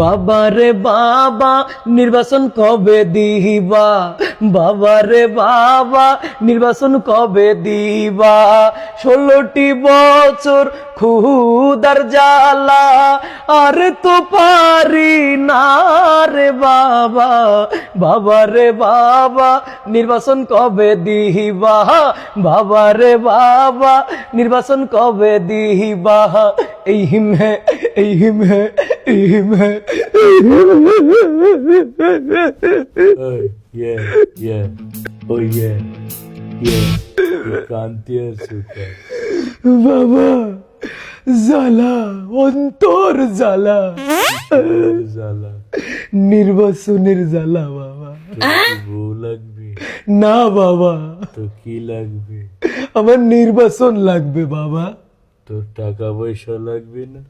বাবা রে বাবা, নির্বাচন কবে দিবা? বাবা রে বাবা, নির্বাচন কবে দিবা? ষোলোটি বছর খুদার জ্বালা, আর তো পারি না রে বাবা। বাবা রে বাবা, নির্বাচন কবে দিবা? বাবা রে বাবা, নির্বাচন কবে দিবা? এই হিম এই হিম হে এই হিম হে Oh, yeah, yeah. Oh, yeah. Yeah. কান্তি সুখা বাবা জ্বালা অন্তর জ্বালা জ্বালা নির্বাচনের জ্বালা বাবা তোর কি বউ লাগবে না বাবা তো কি লাগবে আমার নির্বাচন লাগবে বাবা তোর টাকা পয়সা লাগবে না?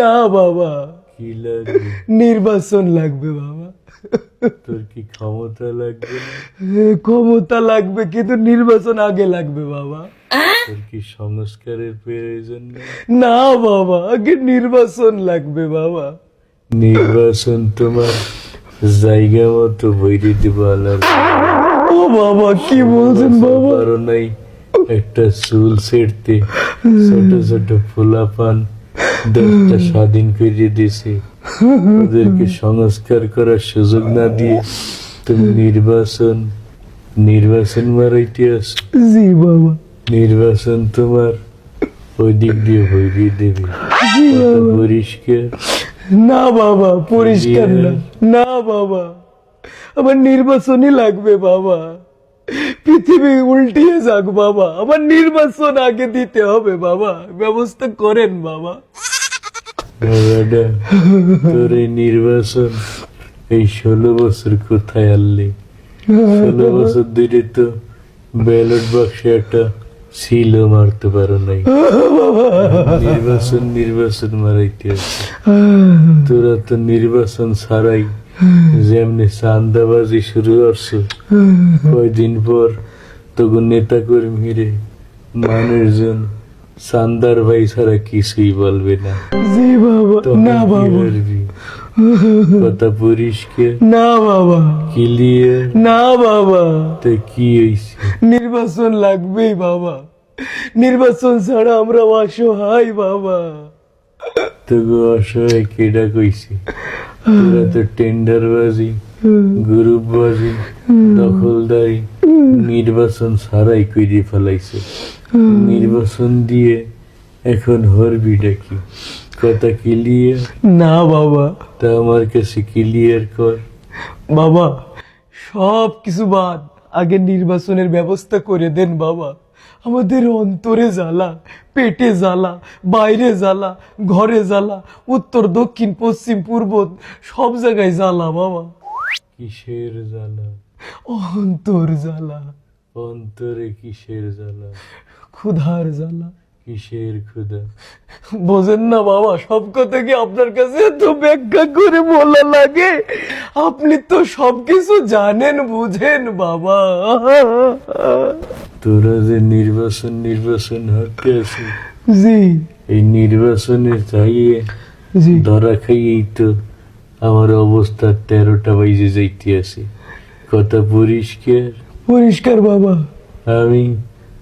না বাবা। কি লাগবে? নির্বাচন লাগবে বাবা। তোর কি ক্ষমতা লাগবে ক্ষমতা লাগবে কিন্তু নির্বাচন আগে লাগবে বাবা। তোর কি সংস্কারের প্রয়োজন না বাবা আগে নির্বাচন লাগবে বাবা। নির্বাচন তোমার জায়গা মতো বৈরি দিব আলার ও বাবা কি বলছেন বাবা? পারো নাই। একটা চুল সেরতে ছোট ছোট ফুলা পান দেশটা স্বাধীন করে দিছে ওদেরকে সংস্কার করার সুযোগ না দিয়ে তুমি নির্বাচন নির্বাচন মারাইতে আছো জি বাবা। নির্বাচন তোমার ওই দিক দিয়ে ভৈরি দেবে। পরিষ্কার? না বাবা পরিষ্কার না। না বাবা। আমার নির্বাচনই লাগবে বাবা। পৃথিবী উল্টিয়ে যাক বাবা। আমার নির্বাচন আগে দিতে হবে বাবা। ব্যবস্থা করেন বাবা। তোর এই নির্বাচন এই ষোলো বছর কোথায় আনলি? ষোলো বছর ধরে তো ব্যালট বাক্সে একটা ছিল মারতে পারো নাই। নির্বাচন নির্বাচন মারাইতে তোরা তো নির্বাচন ছাড়াই যেমনি চান্দাবাজি শুরু করছ কয়দিন পর তখন নেতা কর্মীরে মানুষজন চান্দার ভাই ছাড়া কিছুই বলবে না। জি বাবা না বাবা। কথা পরিষ্কার না বাবা। ক্লিয়ার না বাবা। তো কি নির্বাচন লাগবেই বাবা। নির্বাচন ছাড়া আমরা অসহায় বাবা। তবু অসহায় কেডা কইছে? তোরা তো টেন্ডার বাজি গ্রুপ বাজি দখলদারি নির্বাচন কইরে ফেলাইছে। নির্বাচন দিয়ে এখন হরবি ডাকি। কথা ক্লিয়ার? না বাবা। তা আমার কাছে ক্লিয়ার কর। বাবা সব কিছু বাদ। আগে নির্বাচনের ব্যবস্থা করে দেন বাবা। আমাদের অন্তরে জ্বালা পেটে জ্বালা বাইরে জ্বালা ঘরে জ্বালা উত্তর দক্ষিণ পশ্চিম পূর্ব সব জায়গায় জ্বালা বাবা কিসের জ্বালা? অন্তর জ্বালা। অন্তরে কিসের জ্বালা? ক্ষুধার জ্বালা। কিসের ক্ষুদা বোঝেন না বাবা সব কথা কি আপনার কাছে এত ব্যাখ্যা করে বলা লাগে? আপনি তো সবকিছু জানেন বুঝেন বাবা। তোরা যে নির্বাচন নির্বাচন হতে আছে। জি। এই নির্বাচনের চাইয়ে জি। ধরা খাইয়েই তো আমার অবস্থা তেরোটা বাইজে যাইতে আছে। কথা পরিষ্কার? পরিষ্কার বাবা। আমি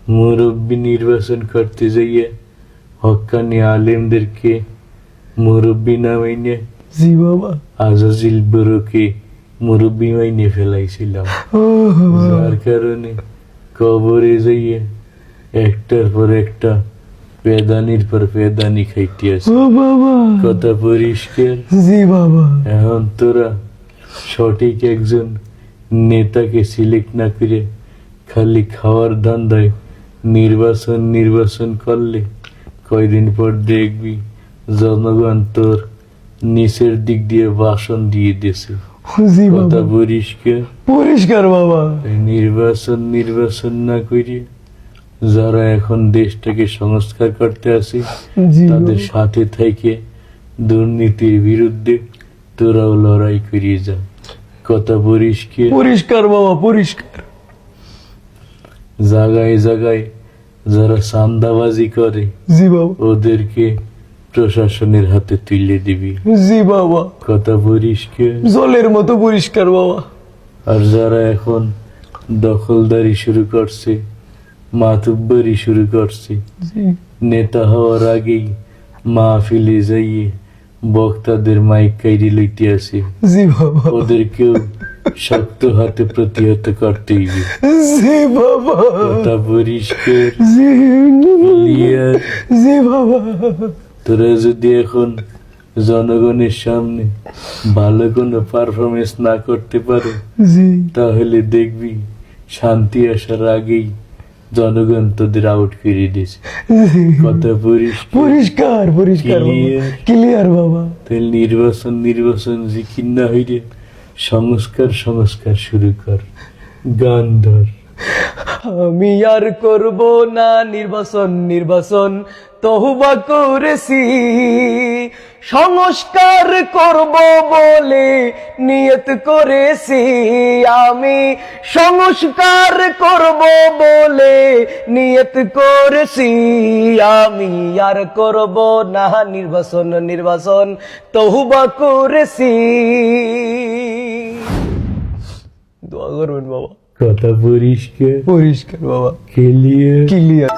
মুরব্বী নির্বাচন করতে যাইয়ে হক্কানি আলেমদেরকে মুরব্বী না মাইনে জি বাবা। আজাজিল বড়কে মুরব্বী মাইনে ফেলাইছিলাম। যার কারণে কবরে যাইয়ে একটার পর একটা পেদানির পর পেদানি খাইতে আছে কথা পরিষ্কার? জি বাবা। এখন তোরা সঠিক একজন নেতাকে সিলেক্ট না করে খালি খাওয়ার ধান্দায় নির্বাচন নির্বাচন করলে কয়দিন পর দেখবি জনগণ তোর নিচের দিক দিয়ে বাসন দিয়ে জি কথা পরিষ্কার? পরিষ্কার বাবা। নির্বাচন নির্বাচন না করে যারা এখন দেশটাকে সংস্কার করতে আসে তাদের সাথে থেকে দুর্নীতির বিরুদ্ধে তোরাও লড়াই করিয়ে যা। কথা পরিষ্কার? পরিষ্কার বাবা পরিষ্কার। জায়গায় জায়গায় যারা চান্দাবাজি করে জি বাবা। ওদেরকে প্রশাসনের হাতে তুলে দিবি। জি বাবা। কথা পরিষ্কার? জলের মতো পরিষ্কার বাবা। আর যারা এখন দখলদারি শুরু করছে মাতুব্বরি শুরু করছে নেতা হওয়ার আগেই মাহফিলে যাইয়ে বক্তাদের মাইক কাইরি লইতে আসে। জি বাবা। ওদেরকেও শক্ত হাতে প্রতিহত করতে জি বাবা। কথা পরিষ্কার। জি জি বাবা। তোরা যদি এখন জনগণের সামনে ভালো কোনো পারফরমেন্স না করতে পারো তাহলে দেখবি শান্তি আসার আগেই জনগণ তোদের আউট করে দিয়েছে। কথা পরিষ্কার। পরিষ্কার ক্লিয়ার বাবা। তাহলে নির্বাচন নির্বাচন জিকির না হইলে সংস্কার সংস্কার শুরু কর। গান ধর। আমি আর করব না নির্বাচন নির্বাচন তহুবা করেছি। সংস্কার করব বলে নিয়ত করেছি। আমি সংস্কার করব বলে নিয়ত করেছি। আমি আর করব না নির্বাচন নির্বাচন তহুবা করেছি। করবেন বাবা কথা পরিষ্কার পরিষ্কার বাবা ক্লিয়ার ক্লিয়ার